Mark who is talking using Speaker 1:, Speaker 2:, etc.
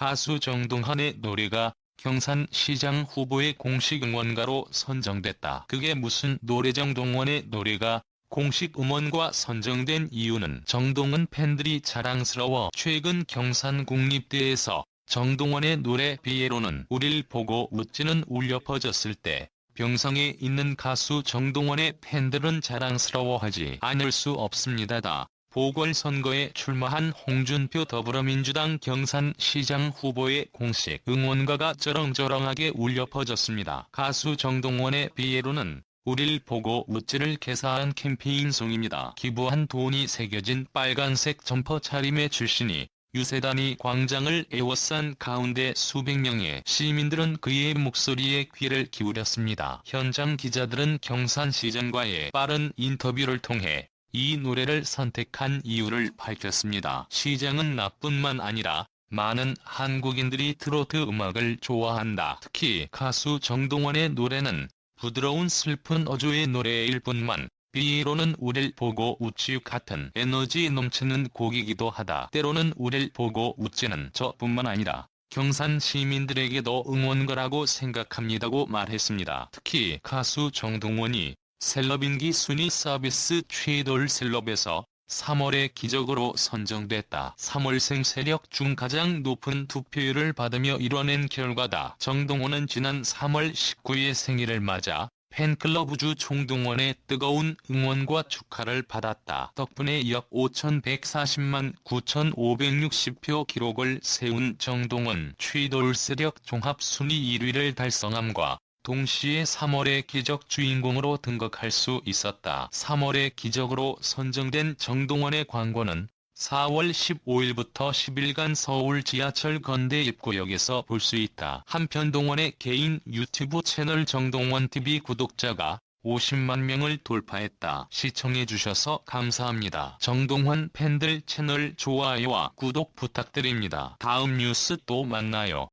Speaker 1: 가수 정동환의 노래가 경산시장 후보의 공식 응원가로 선정됐다. 그게 무슨 노래 정동원의 노래가 공식 음원과 선정된 이유는 정동원 팬들이 자랑스러워 최근 경산국립대에서 정동원의 노래 비에로는 우릴 보고 웃지는 울려 퍼졌을 때 병성에 있는 가수 정동원의 팬들은 자랑스러워하지 않을 수 없습니다다. 보궐선거에 출마한 홍준표 더불어민주당 경산시장 후보의 공식 응원가가 쩌렁쩌렁하게 울려 퍼졌습니다. 가수 정동원의 비에로는 우릴 보고 웃지를 개사한 캠페인송입니다. 기부한 돈이 새겨진 빨간색 점퍼 차림의 출신이 유세단이 광장을 에워싼 가운데 수백 명의 시민들은 그의 목소리에 귀를 기울였습니다. 현장 기자들은 경산시장과의 빠른 인터뷰를 통해 이 노래를 선택한 이유를 밝혔습니다. 시장은 나뿐만 아니라 많은 한국인들이 트로트 음악을 좋아한다. 특히 가수 정동원의 노래는 부드러운 슬픈 어조의 노래일 뿐만 비로는 우릴 보고 웃지 같은 에너지 넘치는 곡이기도 하다. 때로는 우릴 보고 웃지는 저뿐만 아니라 경산 시민들에게도 응원가라고 생각합니다고 말했습니다. 특히 가수 정동원이 셀럽인기 순위 서비스 최돌 셀럽에서 3월의 기적으로 선정됐다. 3월생 세력 중 가장 높은 투표율을 받으며 이뤄낸 결과다. 정동원은 지난 3월 19일 생일을 맞아 팬클럽 우주 총동원의 뜨거운 응원과 축하를 받았다. 덕분에 약 5,140만 9,560표 기록을 세운 정동원 취돌 세력 종합 순위 1위를 달성함과 동시에 3월의 기적 주인공으로 등극할 수 있었다. 3월의 기적으로 선정된 정동원의 광고는 4월 15일부터 10일간 서울 지하철 건대 입구역에서 볼 수 있다. 한편 동원의 개인 유튜브 채널 정동원TV 구독자가 50만 명을 돌파했다. 시청해주셔서 감사합니다. 정동환 팬들 채널 좋아요와 구독 부탁드립니다. 다음 뉴스 또 만나요.